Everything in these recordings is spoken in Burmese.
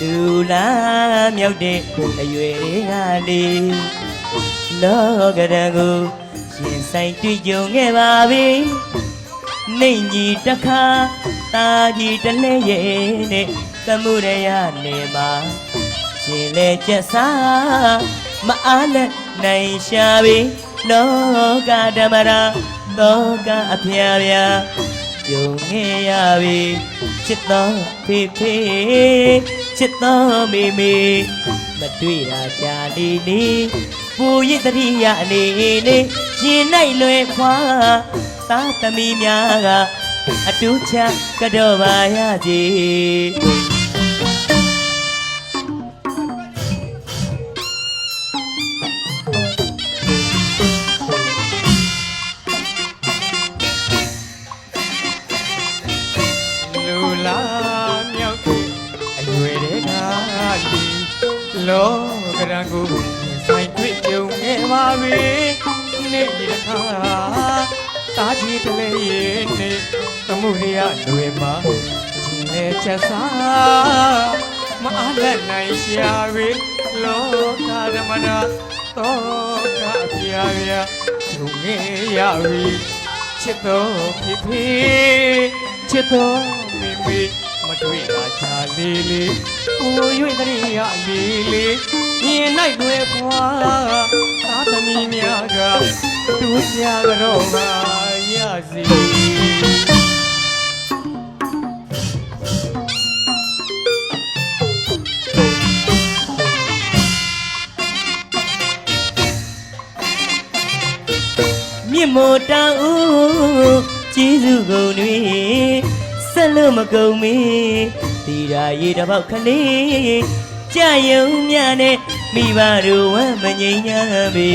လူလာမြောက်တဲ့အရွယ်တွေကလေလောကရန်ကိုရှင်ဆိုင်တွေ့ကြုံခဲ့ပါပြီနေကြီးတစ်ခါတာကြီးတစ်လဲရဲ့နဲ့သမှုရရနေမှာရှင်လေကျက်စားမအားနဲ့နိုင်ရှာပြီ လောကဓမ္မရာလောကအဖျားဖျားကြုံခဲ့ရပြီချစ်တော်ဖေဖေချစ်တော်မေမေမတွေ့တာကြာလေလေပူရစ်တရိယအနေနဲ့ရှင်နိုင်လွယ်ခွာသာသမီများကအတူချကတော့ပါရစေ လူလာမြောက်တဲ့အရွယ်တွေကဒီလောကရန်ကိုဆိုင်တွေ့ကြုံခဲ့ပါပြီနေ့ဒီတစ်ခါတာကြီးတလဲရဲ့နေသမှုရိယလွယ်မှာရှင်လေချက်စားမအားလက်နိုင်ရှာပြီလောကဓမ္မနာတော့ကအပြာပြာဂျုံခဲ့ရပြီချစ်တော်ဖေဖေချစ်တော် မေမေမတွေ့တာချာလေးလေးကိုရွေတရိယလေးလေးမြင်နိုင်ွယ်ခွာသာသမီများကတူကြကြောပါရစီမြင့်မို့တောင်းဦးကျေးဇူးကုန်တွေ ဆက်လို့မကုန်မီတီရာရေတစ်ပေါက်ကလေးကြာယုံမြနဲ့မိဘတို့ဝမ်းမငိမ့်ညာပြီ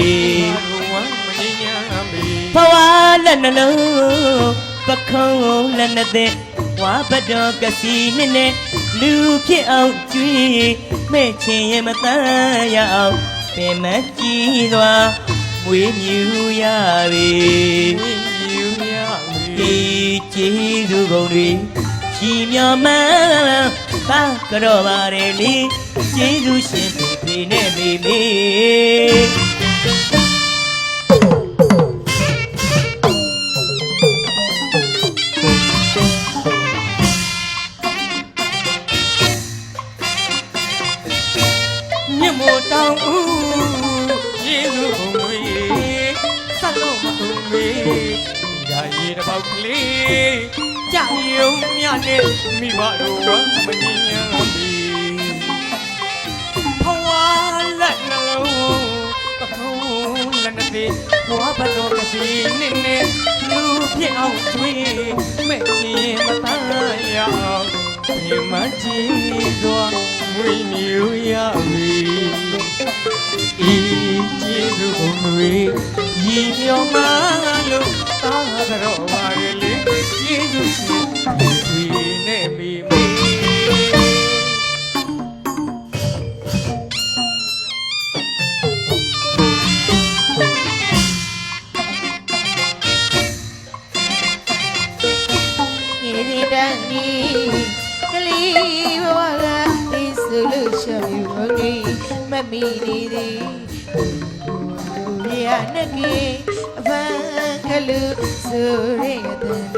ဝမ်းမငြိမ်းချမ်းမီဘဝလက်နှလုံးပခုံးလက်နဲ့တဲ့ဝါဘတော်ကစီနဲ့နဲ့လူဖြစ်အောင်ကြွေးမဲ့ချင်ရဲ့မတန်းရအောင်ပင်မကြည့်သွားမွေးမြူရပြီမြည်ယူမြ မီဒီကျေးဇူးကုန်တွေကြီးမြော်မှန်းပါကြောပါရလေကျေးဇူးရှင်ဖေဖေနဲ့မေမေမြ တစ်ပေါက်ကလေးကြာယုံမြနဲ့မိဘတို့ဝမ်းမငြိမ်းချမ်းမီဘဝလက်နှလုံးပခုံးလက်နဲ့သေးဘဝဘတော်ကစီနေနေလူဖြစ်အောင်တွေးမဲ့ချင်မတန်းရအောင်မြင်မကြည့်စွာမွေးမြူရမည်ဤကျေးဇူးဘုံတွေညီမြော်မှ လို့သာကြောပါရလေကျေးဇူးရှင်ဒီနဲ့မိမေနေနေတန်ဒီကလေးဘဝကဒီဆိုလို့ရှောင်ယူနေမမီနေသည် ရနကေအဖန်ကလူဆိုရတဲ့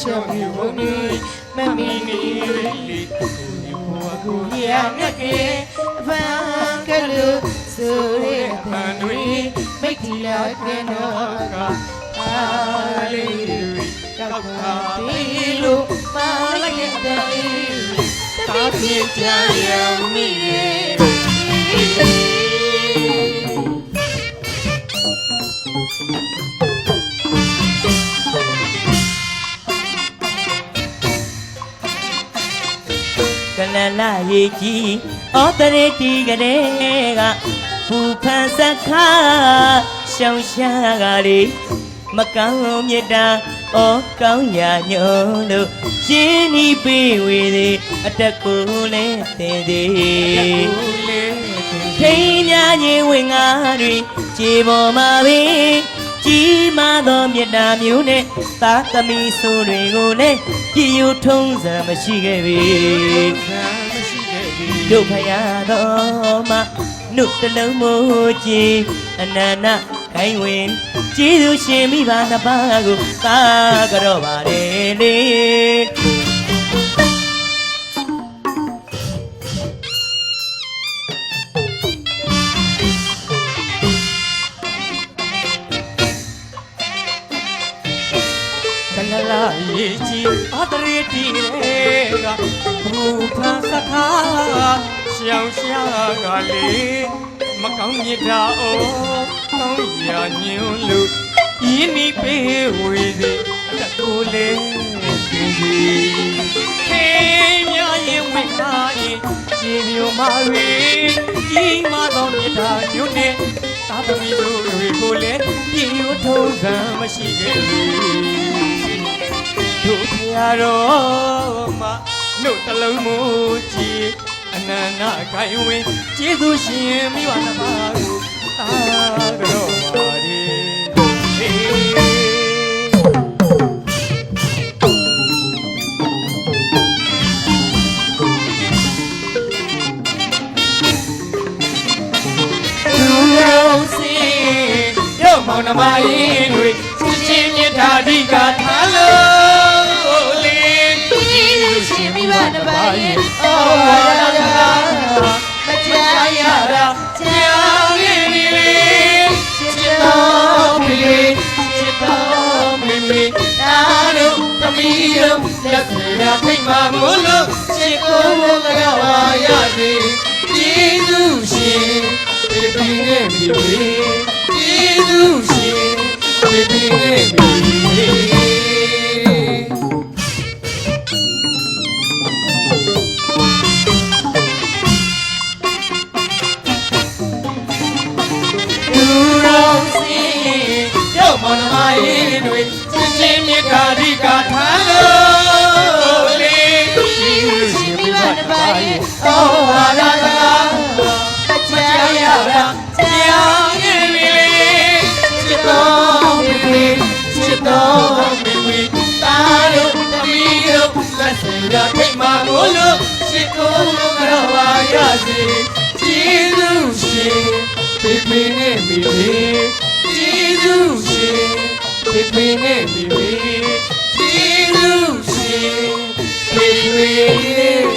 ရှောင်ပြဘုံနေမမီနေလီကိုဒီဘဝကိုရငက်ကေအဖန်ကလူဆိုရတဲ့တွေမိတ်တီလာကဲတော့ကအာလေးတွေကောက်ကပြီလို့မလိုက်တဲ့တပိဖြစ်ကြရမိရဲ့ လလရေကြီးဩတရေတီကလေးကပူဖန်စခါရှောင်းရှာကလေးမကောင်းမြတ်တာဩကောင်းရာညို့လို့ရှင်းဤပေးဝေသည်အတက်ကိုလည်းတင်သည်ဦးလေးထိန်များခြင်းဝင်ငါတွေခြေပေါ်မှာပင် ကြီးမားသောမြတ်တာမျိုးနဲ့သာသမီဆိုတွေကိုလည်းပြည့်ယူထုံးစံမရှိခဲ့ပြီဆံမရှိခဲ့ပြီတို့ဖယားတော်မှာနှုတ်တလုံးမို့ကြည်အနန္တခိုင်းဝင်ကျေးဇူးရှင်မိဘနှစ်ပါးကိုသာကြောပါလေလေကလ လာရေကြီးအတရေတီကဘူဖန်စခါရှောင်းရှာကလေးမကောင်းမြတ်တာအိုကောင်းရာညွန်းလို့ယင်းနီပေးဝေသည်အတကိုလေးတင်စီခေမြရင်ဝိဟာရင်ခြေမျိုးမာရီကြီးမာသောမြတ်တာညွန်းနဲ့သာသမီတို့တွေကိုလည်းပြည်ရထုံးစံမရှိခဲ့ဘူးတို့ဖ ရာတော်မှာနှုတ်တလုံးမူကြည်အနန္တကိုင်ဝင်ကျေးဇူးရှင်မိဘနှစ်ပါးကိုသာတော်ပါ မှမို့လို့ချစ်ကိုယ်ကိုကြပါရစေကျေးဇူးရှင်ပြပြနဲ့မိမိကျေးဇူးရှင်ပြပြနဲ့မိမိလူ ရှိခိုးမတော်ပါရစေကျေးဇူးရှင်ပြပင်းနဲ့မိမိကျေးဇူးရှင်ပြပင်းနဲ့မိမိကျေးဇူးရှင်ပြပင်းနဲ့